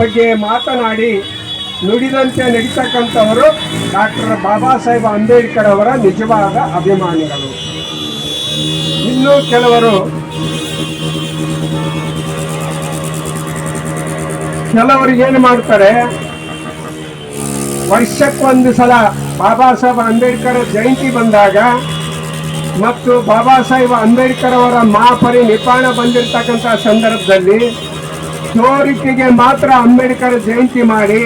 ಬಗ್ಗೆ ಮಾತನಾಡಿ ನುಡಿದಂತೆ ನಡೀತಕ್ಕಂಥವರು ಡಾಕ್ಟರ್ ಬಾಬಾ ಸಾಹೇಬ್ ಅಂಬೇಡ್ಕರ್ ಅವರ ನಿಜವಾದ ಅಭಿಮಾನಿಗಳು. ಇನ್ನು ಕೆಲವರು ಕೆಲವರು ಏನು ಮಾಡ್ತಾರೆ? ವರ್ಷಕ್ಕೊಂದು ಸಲ ಬಾಬಾ ಸಾಹೇಬ್ ಅಂಬೇಡ್ಕರ್ ಜಯಂತಿ ಬಂದಾಗ ಮತ್ತು ಬಾಬಾ ಸಾಹೇಬ್ ಅಂಬೇಡ್ಕರ್ ಅವರ ಮಹಾಪರಿ ನಿಪಾಣ ಬಂದಿರತಕ್ಕಂಥ ಸಂದರ್ಭದಲ್ಲಿ ತೋರಿಕೆಗೆ ಮಾತ್ರ ಅಂಬೇಡ್ಕರ್ ಜಯಂತಿ ಮಾಡಿ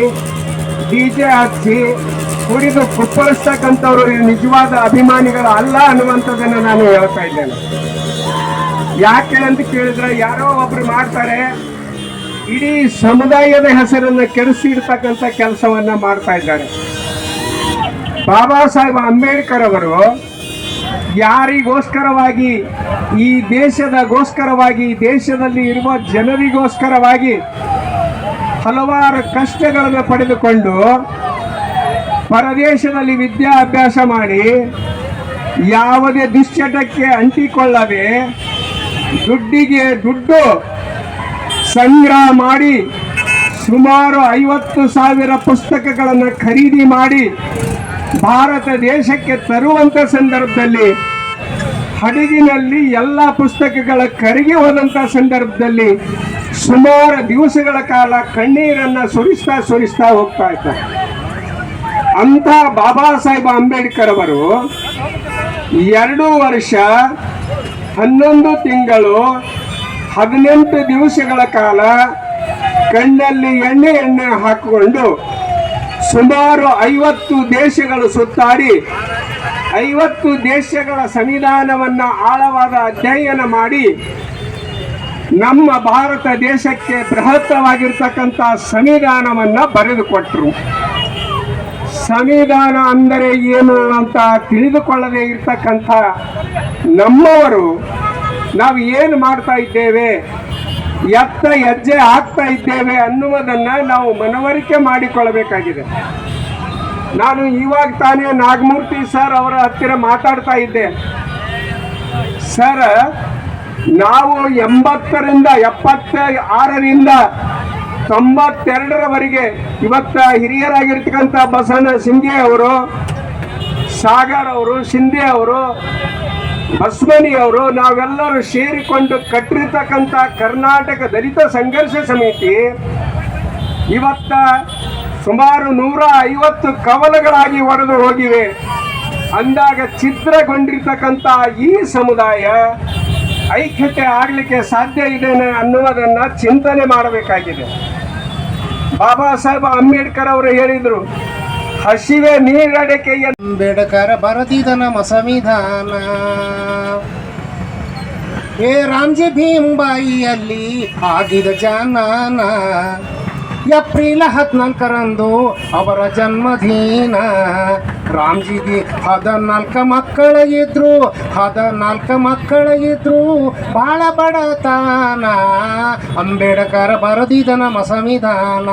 ಡಿ ಜೆ ಹಚ್ಚಿ ಕುಡಿದು ಕುಪ್ಪಳಿಸ್ತಕ್ಕಂಥವ್ರು ನಿಜವಾದ ಅಭಿಮಾನಿಗಳು ಅಲ್ಲ ಅನ್ನುವಂಥದ್ದನ್ನು ನಾನು ಹೇಳ್ತಾ ಇದ್ದೇನೆ. ಯಾಕೆ ಅಂತ ಕೇಳಿದ್ರೆ ಯಾರೋ ಒಬ್ರು ಮಾಡ್ತಾರೆ, ಇಡೀ ಸಮುದಾಯದ ಹೆಸರನ್ನು ಕೆಡಿಸಿಡ್ತಕ್ಕಂಥ ಕೆಲಸವನ್ನ ಮಾಡ್ತಾ ಇದ್ದಾರೆ. ಬಾಬಾ ಸಾಹೇಬ್ ಅಂಬೇಡ್ಕರ್ ಅವರು ಯಾರಿಗೋಸ್ಕರವಾಗಿ, ಈ ದೇಶದಗೋಸ್ಕರವಾಗಿ ದೇಶದಲ್ಲಿ ಇರುವ ಜನರಿಗೋಸ್ಕರವಾಗಿ ಹಲವಾರು ಕಷ್ಟಗಳನ್ನು ಪಡೆದುಕೊಂಡು ಪರದೇಶದಲ್ಲಿ ವಿದ್ಯಾಭ್ಯಾಸ ಮಾಡಿ ಯಾವುದೇ ದುಶ್ಚಟಕ್ಕೆ ಅಂಟಿಕೊಳ್ಳದೆ ದುಡ್ಡಿಗೆ ದುಡ್ಡು ಸಂಗ್ರಹ ಮಾಡಿ ಸುಮಾರು ಐವತ್ತು ಸಾವಿರ ಪುಸ್ತಕಗಳನ್ನು ಖರೀದಿ ಮಾಡಿ ಭಾರತ ದೇಶಕ್ಕೆ ತರುವಂಥ ಸಂದರ್ಭದಲ್ಲಿ ಹಡಗಿನಲ್ಲಿ ಎಲ್ಲ ಪುಸ್ತಕಗಳ ಕರಿಗೆ ಹೋದಂಥ ಸಂದರ್ಭದಲ್ಲಿ ಸುಮಾರು ದಿವಸಗಳ ಕಾಲ ಕಣ್ಣೀರನ್ನು ಸುರಿಸ್ತಾ ಸುರಿಸ್ತಾ ಹೋಗ್ತಾ ಇದ್ದಾರೆ. ಅಂತ ಬಾಬಾ ಸಾಹೇಬ್ ಅಂಬೇಡ್ಕರ್ ಅವರು ಎರಡು ವರ್ಷ ಹನ್ನೊಂದು ತಿಂಗಳು ಹದಿನೆಂಟು ದಿವಸಗಳ ಕಾಲ ಕಣ್ಣಲ್ಲಿ ಎಣ್ಣೆ ಎಣ್ಣೆ ಹಾಕಿಕೊಂಡು ಸುಮಾರು ಐವತ್ತು ದೇಶಗಳು ಸುತ್ತಾಡಿ, ಐವತ್ತು ದೇಶಗಳ ಸಂವಿಧಾನವನ್ನು ಆಳವಾದ ಅಧ್ಯಯನ ಮಾಡಿ, ನಮ್ಮ ಭಾರತ ದೇಶಕ್ಕೆ ಬೃಹತ್ತವಾಗಿರ್ತಕ್ಕಂಥ ಸಂವಿಧಾನವನ್ನು ಬರೆದುಕೊಟ್ರು. ಸಂವಿಧಾನ ಅಂದರೆ ಏನು ಅಂತ ತಿಳಿದುಕೊಳ್ಳದೆ ಇರ್ತಕ್ಕಂಥ ನಮ್ಮವರು, ನಾವು ಏನು ಮಾಡ್ತಾ ಇದ್ದೇವೆ? ಎತ್ತ ಹೆಜ್ಜೆ ಹಾಕ್ತಾ ಇದ್ದೇವೆ ಅನ್ನುವುದನ್ನು ನಾವು ಮನವರಿಕೆ ಮಾಡಿಕೊಳ್ಳಬೇಕಾಗಿದೆ. ನಾನು ಇವಾಗ ತಾನೇ ನಾಗಮೂರ್ತಿ ಸರ್ ಅವರ ಹತ್ತಿರ ಮಾತಾಡ್ತಾ ಇದ್ದೆ. ಸರ್, ನಾವು ಎಂಬತ್ತರಿಂದ ಎಪ್ಪತ್ತ ಆರರಿಂದ ತೊಂಬತ್ತೆರಡರವರೆಗೆ ಇವತ್ತ ಹಿರಿಯರಾಗಿರ್ತಕ್ಕಂಥ ಬಸವಣ್ಣ ಸಿಂಧೆ ಅವರು, ಸಾಗರ್ ಅವರು ಶಿಂದೆ ಅವರು ಬಸ್ಮನಿ ಅವರು ನಾವೆಲ್ಲರೂ ಸೇರಿಕೊಂಡು ಕಟ್ಟಿರ್ತಕ್ಕಂಥ ಕರ್ನಾಟಕ ದಲಿತ ಸಂಘರ್ಷ ಸಮಿತಿ ಇವತ್ತ ಸುಮಾರು ನೂರ ಐವತ್ತು ಕವಲಗಳಾಗಿ ಒಡೆದು ಹೋಗಿವೆ. ಅಂದಾಗ ಚಿತ್ರಗೊಂಡಿರ್ತಕ್ಕಂಥ ಈ ಸಮುದಾಯ ಐಕ್ಯತೆ ಆಗಲಿಕ್ಕೆ ಸಾಧ್ಯ ಇದೆ ಅನ್ನುವುದನ್ನು ಚಿಂತನೆ ಮಾಡಬೇಕಾಗಿದೆ. ಬಾಬಾ ಸಾಹೇಬ್ ಅಂಬೇಡ್ಕರ್ ಅವರು ಹೇಳಿದರು ಹಸಿವೆ ನೀರಡಿಕೆಯ ಅಂಬೇಡ್ಕರ್ ಬರದಿದ ನಮ್ಮ ಸಂವಿಧಾನ ಏ ರಾಮ್ಜಿ ಭೀಮ್ಬಾಯಿಯಲ್ಲಿ ಆಗಿದ ಜಾನಾನ, ಏಪ್ರಿಲ್ ಹದಿನಾಲ್ಕರಂದು ಅವರ ಜನ್ಮದಿನ. ರಾಮ್ಜಿಗೆ ಹದಿನಾಲ್ಕು ಮಕ್ಕಳ ಇದ್ರು, ಹದಿನಾಲ್ಕು ಇದ್ರು ಬಾಳ ಬಡತನ. ಅಂಬೇಡ್ಕರ್ ಬರೆದಿದ ನಮ್ಮ ಸಂವಿಧಾನ.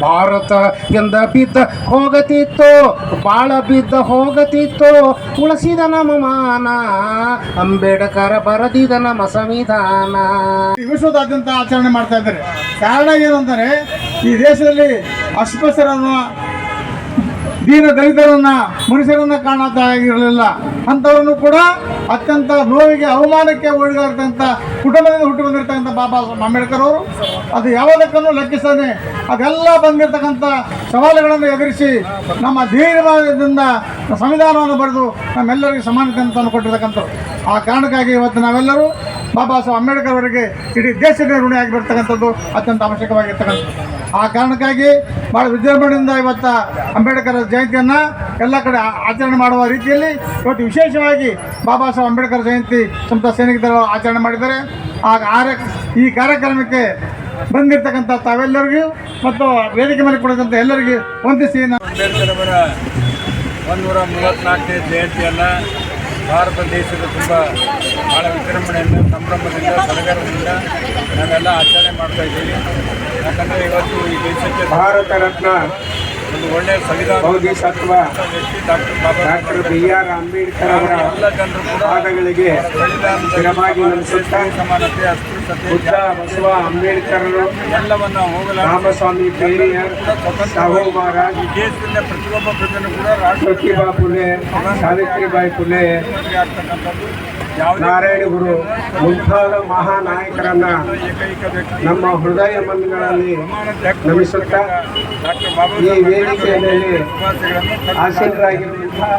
ಭಾರತ ಎಂದ ಬಿದ್ದ ಹೋಗತಿತ್ತು, ಬಾಳ ಬಿದ್ದ ಹೋಗತಿತ್ತು, ಉಳಿಸಿದ ನಮ್ಮ ಮಾನ. ಅಂಬೇಡ್ಕರ್ ಬರೆದಿದ ನಮ್ಮ ಸಂವಿಧಾನ. ವಿಶ್ವದಾದ್ಯಂತ ಆಚರಣೆ ಮಾಡ್ತಾ ಇದ್ದಾರೆ. ಕಾರಣ ಏನು ಅಂದರೆ, ಈ ದೇಶದಲ್ಲಿ ಅಸ್ಪೃಶ್ಯರನ್ನು ದೀನ ದಲಿತರನ್ನ, ಮನುಷ್ಯರನ್ನ ಕಾಣತಾಗಿರಲಿಲ್ಲ ಅಂಥವ್ರನ್ನು ಕೂಡ ಅತ್ಯಂತ ನೋವಿಗೆ, ಅವಮಾನಕ್ಕೆ ಒಳಗಾಗ್ತಕ್ಕಂಥ ಕುಟುಂಬದಿಂದ ಹುಟ್ಟಿ ಬಂದಿರತಕ್ಕಂಥ ಬಾಬಾ ಸಾಹೇಬ್ ಅಂಬೇಡ್ಕರ್ ಅವರು. ಅದು ಯಾವುದಕ್ಕನ್ನು ಲೆಕ್ಕಿಸದೆ ಅದೆಲ್ಲ ಬಂದಿರತಕ್ಕಂಥ ಸವಾಲುಗಳನ್ನು ಎದುರಿಸಿ ನಮ್ಮ ಧೀರ್ಯದಿಂದ ಸಂವಿಧಾನವನ್ನು ಬರೆದು ನಮ್ಮೆಲ್ಲರಿಗೂ ಸಮಾನತೆಯನ್ನು ತಂದು ಕೊಟ್ಟಿರ್ತಕ್ಕಂಥವ್ರು ಆ ಕಾರಣಕ್ಕಾಗಿ ಇವತ್ತು ನಾವೆಲ್ಲರೂ ಬಾಬಾ ಸಾಹೇಬ್ ಅಂಬೇಡ್ಕರ್ ಅವರಿಗೆ ಇಡೀ ದೇಶದ ಋಣಿಯಾಗಿ ಬರ್ತಕ್ಕಂಥದ್ದು ಅತ್ಯಂತ ಅವಶ್ಯಕವಾಗಿರ್ತಕ್ಕಂಥದ್ದು. ಆ ಕಾರಣಕ್ಕಾಗಿ ಭಾಳ ವಿಜೃಂಭಣೆಯಿಂದ ಇವತ್ತು ಅಂಬೇಡ್ಕರ್ ಜಯಂತಿಯನ್ನು ಎಲ್ಲ ಕಡೆ ಆಚರಣೆ ಮಾಡುವ ರೀತಿಯಲ್ಲಿ ಇವತ್ತು ವಿಶೇಷವಾಗಿ ಬಾಬಾ ಸಾಹೇಬ್ ಅಂಬೇಡ್ಕರ್ ಜಯಂತಿ ಸಂತ ಸೈನಿಕರು ಆಚರಣೆ ಮಾಡಿದ್ದಾರೆ. ಆ ಈ ಕಾರ್ಯಕ್ರಮಕ್ಕೆ ಬಂದಿರತಕ್ಕಂಥ ತಾವೆಲ್ಲರಿಗೂ ಮತ್ತು ವೇದಿಕೆ ಮೇಲೆ ಕೊಡತಕ್ಕಂಥ ಎಲ್ಲರಿಗೂ ವಂದಿಸಿ ಅಂಬೇಡ್ಕರ್ ಅವರ ಒಂದೂರ ಮೂವತ್ತ್ನಾಲ್ಕನೇ ಜಯಂತಿಯನ್ನು ಭಾರತ ದೇಶದ ತುಂಬ ಭಾಳ ವಿಜೃಂಭಣೆಯನ್ನು ಸಂಭ್ರಮದಿಂದ ಸಡಗರದಿಂದ ನಾವೆಲ್ಲ ಆಚರಣೆ ಮಾಡ್ತಾ ಇದ್ದೀವಿ. ಯಾಕಂದರೆ ಇವತ್ತು ಈ ದೇಶಕ್ಕೆ ಭಾರತ ರತ್ನ ಒಂದು ಒಳ್ಳೆಯ ಸಂವಿಧಾನ ಸತ್ವ ವ್ಯಕ್ತಿ doctor Baba doctor B R Ambedkar ಅವರ ಎಲ್ಲ ಜನರು ಕೂಡ ನಮಿಸುತ್ತಾ ಸಮಾನತೆ ಅಸ್ಪೃಶ್ಯತೆ ಬುದ್ಧ ಬಸವ ಅಂಬೇಡ್ಕರ್ ಎಲ್ಲವನ್ನ ಹೋಗಲಾಡಿಸಿ. ರಾಮಸ್ವಾಮಿ ಪೇರಿಯರ್ ಸಾಹು ಮಹಾರಾಜ್ ದೇಶದಿಂದ ಪ್ರತಿಯೊಬ್ಬ ಪ್ರಜೆನೂ ಕೂಡ ಪ್ರತಿಭಾ ಪುಲೆ ಸಾವಿತ್ರಿಬಾಯಿ ಪುಲೆ ನಾರಾಯಣ ಗುರು ಮುಂತಾದ ಮಹಾನಾಯಕರನ್ನ ನಮ್ಮ ಹೃದಯ ಮಂದಿಗಳಲ್ಲಿ ನಮಿಸುತ್ತಾ ಈ ವೇದಿಕೆಯ ಮೇಲೆ ಶುಭಾಶಯಗಳನ್ನು ಆಸೀನರಾಗಿರುವಂತಹ